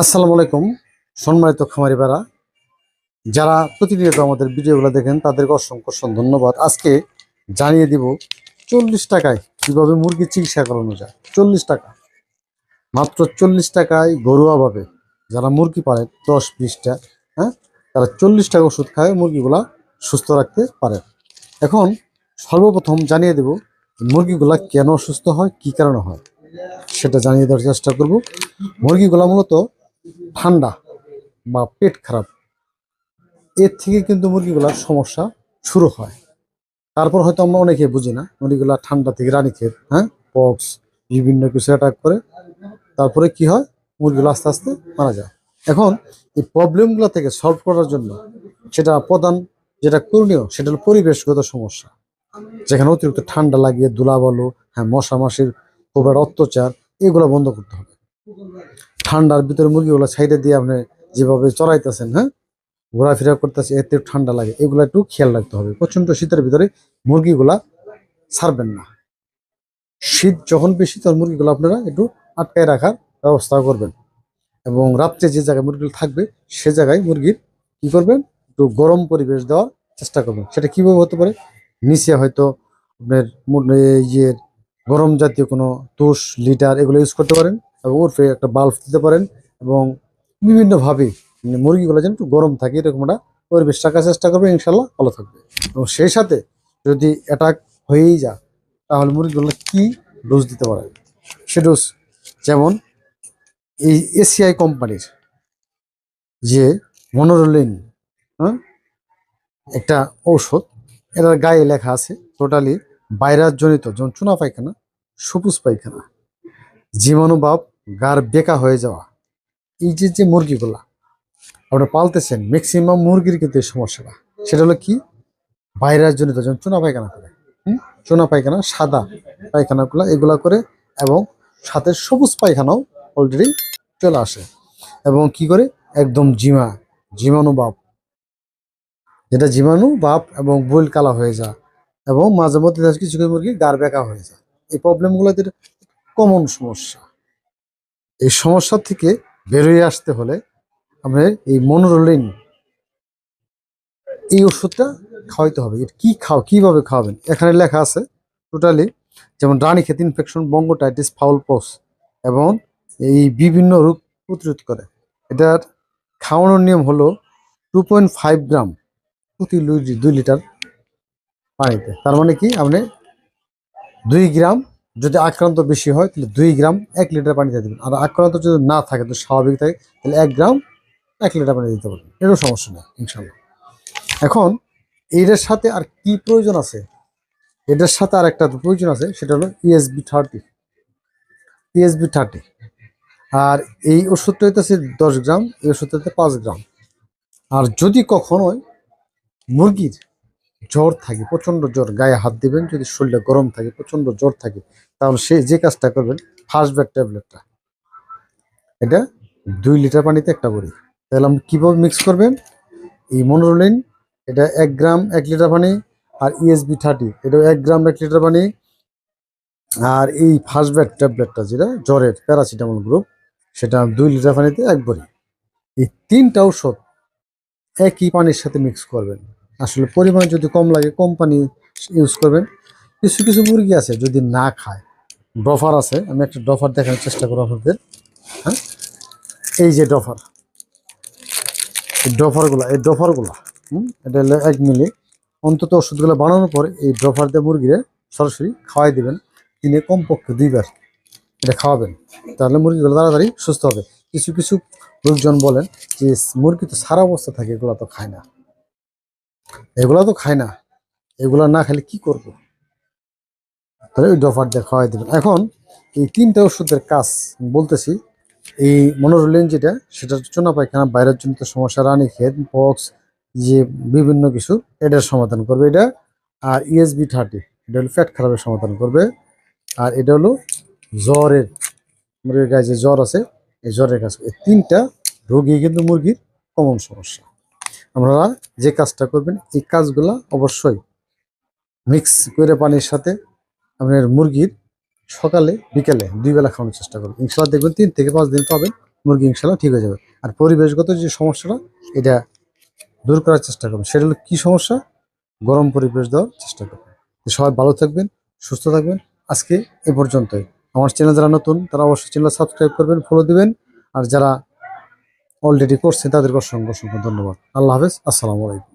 আসসালামু আলাইকুম, সম্মানিত খামারি বেড়া যারা প্রতিনিয়ত আমাদের ভিডিওগুলো দেখেন, তাদেরকে অসংখ্য অসংখ্য ধন্যবাদ। আজকে জানিয়ে দিব চল্লিশ টাকায় কীভাবে মুরগির চিকিৎসা করানো যায়। চল্লিশ টাকা। মাত্র চল্লিশ টাকায় ঘরোয়াভাবে যারা মুরগি পালে, দশ বিশটা হ্যাঁ তারা চল্লিশ টাকা ওষুধ খায়, মুরগিগুলা সুস্থ রাখতে পারে। এখন সর্বপ্রথম জানিয়ে দেব মুরগিগুলা কেন অসুস্থ হয়, কি কারণে হয়। সেটা জানিয়ে দেওয়ার চেষ্টা করব। মুরগিগুলা মূলত ঠান্ডা বা পেট খারাপ, এর থেকে কিন্তু মুরগিগুলার সমস্যা শুরু হয়। তারপর হয়তো আমরা অনেকে বুঝি না, মুরগিগুলা ঠান্ডা থেকে রানী খেত হ্যাঁ? পক্স, বিভিন্ন কিছু অ্যাটাক করে। তারপরে কি হয়? মুরগিগুলো আস্তে আস্তে মারা যায়। এখন এই প্রবলেমগুলো থেকে সলভ করার জন্য সেটা প্রধান যেটা করণীয়, সেটা হলো পরিবেশগত সমস্যা। যেখানে অতিরিক্ত ঠান্ডা লাগিয়ে ধুলাবালু হ্যাঁ মশা মাসির কোবরার অত্যাচার, এগুলো বন্ধ করতে হবে। ঠান্ডার ভিতরে মুরগিগুলো সাইডে দিয়ে আপনি যেভাবে চড়াইতেছেন হ্যাঁ? ঘোরাফেরা করতেছে, এতে ঠান্ডা লাগে। এগুলো একটু খেয়াল রাখতে হবে। প্রচণ্ড শীতের ভিতরে মুরগিগুলা ছাড়বেন না। শীত যখন বেশি, তখন মুরগিগুলো আপনারা একটু আটকায় রাখার ব্যবস্থা করবেন। এবং রাত্রে যে জায়গায় মুরগিগুলো থাকবে, সে জায়গায় মুরগির কি করবেন? একটু গরম পরিবেশ দেওয়ার চেষ্টা করবেন। সেটা কীভাবে হতে পারে? নিচে হয়তো আপনার যে গরম জাতীয় কোনো তুষ, লিটার এগুলো ইউজ করতে পারেন। এবং ওরফে একটা বাল্ব দিতে পারেন এবং বিভিন্নভাবে মানে মুরগিগুলো যেন একটু গরম থাকে, এরকম একটা পরিবেশ রাখার চেষ্টা করবে ইনশাল্লাহ ভালো থাকবে। এবং সেই সাথে যদি অ্যাটাক হয়েই যা তাহলে মুরগিগুলো কি ডোজ দিতে পারে? সে ডোজ যেমন এই এসিআই কোম্পানির যে মনোরোলিন হ্যাঁ? একটা ঔষধ, এটার গায়ে লেখা আছে টোটালি ভাইরাস জনিত যেমন চুনা পায়খানা, সবুজ পায়খানা জীবাণুভাব গার বেকা হয়ে যাওয়া। এই যে যে মুরগিগুলা, আপনারা পালতেছেন ম্যাক্সিমাম মুরগির কিন্তু এই সমস্যাটা। সেটা হলো কি? ভাইরাস জনিত যেমন চুনা পায়খানা করে, হুম? চুনা পায়খানা, সাদা পায়খানাগুলো এগুলা করে এবং সাথে সবুজ পায়খানাও অলরেডি চলে আসে। এবং কি করে? একদম জিমা জীবাণু বাপ। যেটা জীবাণু বাপ এবং বইল কালা হয়ে যায় এবং মাঝে মধ্যে কিছু কিছু মুরগি গার বেঁকা হয়ে যায়। এই প্রবলেমগুলো কমন সমস্যা। এই সমস্যা থেকে বেরিয়ে আসতে হলে আপনার এই মনোরোলিন এই ওষুধটা খাওয়াইতে হবে। এটা কী খাও, কীভাবে খাওয়াবেন? এখানে লেখা আছে টোটালি যেমন রানীক্ষেত ইনফেকশন বঙ্গোটাইটিস ফাউল পক্স এবং এই বিভিন্ন রোগ প্রতিরোধ করে। এটার খাওয়ানোর নিয়ম হলো টু পয়েন্ট ফাইভ গ্রাম প্রতি দুই লিটার পানিতে। তার মানে কি? আপনি দুই গ্রাম যদি আক্রান্ত বেশি হয়, তাহলে দুই গ্রাম এক লিটার পানিতে দেবেন। আর আক্রান্ত যদি না থাকে তো স্বাভাবিক থাকে, তাহলে এক গ্রাম এক লিটার পানি দিতে পারবেন। এরও সমস্যা নেই ইনশাল্লাহ এখন এইটার সাথে আর কি প্রয়োজন আছে? এটার সাথে আর একটা প্রয়োজন আছে, সেটা হলো ইএসবি থার্টি ইএসবি থার্টি আর এই ওষুধটা হইতেছে দশ গ্রাম, এই ওষুধটা হচ্ছে পাঁচ গ্রাম। আর যদি কখনোই মুরগির জ্বর থাকে প্রচণ্ড জ্বর, গায়ে হাত দিবেন, যদি শরীরে গরম থাকে প্রচণ্ড জ্বর থাকে, তাহলে সে যে কাজটা করবেন ফার্স্ট ব্যাড ট্যাবলেটটা এটা দুই লিটার পানিতে একটা বড়ি। তাহলে আপনি কীভাবে মিক্স করবেন? এই মনোরোলিন এটা এক গ্রাম এক লিটার পানি, আর E ইএসবি থার্টি এটা এক গ্রাম এক লিটার পানি, আর এই ফার্স্ট ব্যাড ট্যাবলেটটা যেটা, জ্বরের প্যারাসিটামল গ্রুপ সেটা দুই লিটার পানিতে এক বড়ি। এই তিনটা ঔষধ একই পানির সাথে মিক্স করবেন। আসলে পরিমাণ যদি কম লাগে কম পানি ইউজ করবেন। কিছু কিছু মুরগি আছে যদি না খায়। ডফার আছে, আমি একটা ডফার দেখানোর চেষ্টা করব আপনাদের। হ্যাঁ? এই যে ডফার। ডফারগুলো, এই ডফারগুলো, হুম? এটা হলো এক মিলি। অন্তত ওষুধগুলো বানানোর পর এই ডফার দিয়ে মুরগিরে সরাসরি খাওয়াই দিবেন। দিনে কমপক্ষে দুইবার এটা খাওয়াবেন। তাহলে মুরগিগুলো তাড়াতাড়ি সুস্থ হবে। কিছু কিছু লোকজন বলেন যে, মুরগি তো সারা অবস্থা থাকে, এগুলো তো খায় না। এগুলা তো খায় না। এগুলা না খেলে কি করব? তাহলে ওই ডফার দিয়ে খাওয়াই দেবেন। এখন এই তিনটা ওষুধের কাজ বলতেছি, এই মনোরোলিন যেটা সেটা চুনা পায়খানা, বাইরের জনিত সমস্যা, রানি খেদ পক্স যে বিভিন্ন কিছু, এটার সমাধান করবে এটা। আর E ইএসবি থার্টি এটা হলো ফ্যাট খারাপের সমাধান করবে। আর এটা হলো জ্বরের, মুরগির গায়ে যে জ্বর আছে, এই জ্বরের কাজ। এই তিনটা রোগী কিন্তু মুরগির কমন সমস্যা। আপনারা যে কাজটা করবেন, এই কাজগুলা অবশ্যই মিক্স করে পানির সাথে আপনার মুরগির সকালে, বিকেলে দুই বেলা খাওয়ানোর চেষ্টা করবেন। ইনশাল্লাহ দেখবেন তিন থেকে পাঁচ দিন পাবেন মুরগি ইনশাল্লাহ ঠিক হয়ে যাবে। আর পরিবেশগত যে সমস্যাটা, এটা দূর করার চেষ্টা করবেন। সেটা হলো কী সমস্যা? গরম পরিবেশ দেওয়ার চেষ্টা করবেন। সবাই ভালো থাকবেন, সুস্থ থাকবেন। আজকে এ পর্যন্তই। আমার চ্যানেল যারা নতুন, তারা অবশ্যই চ্যানেল সাবস্ক্রাইব করবেন ফলো দিবেন। আর যারা অলরেডি করছেন তাদেরকে অসংখ্য অসংখ্য ধন্যবাদ। আল্লাহ হাফেজ আসসালামু আলাইকুম।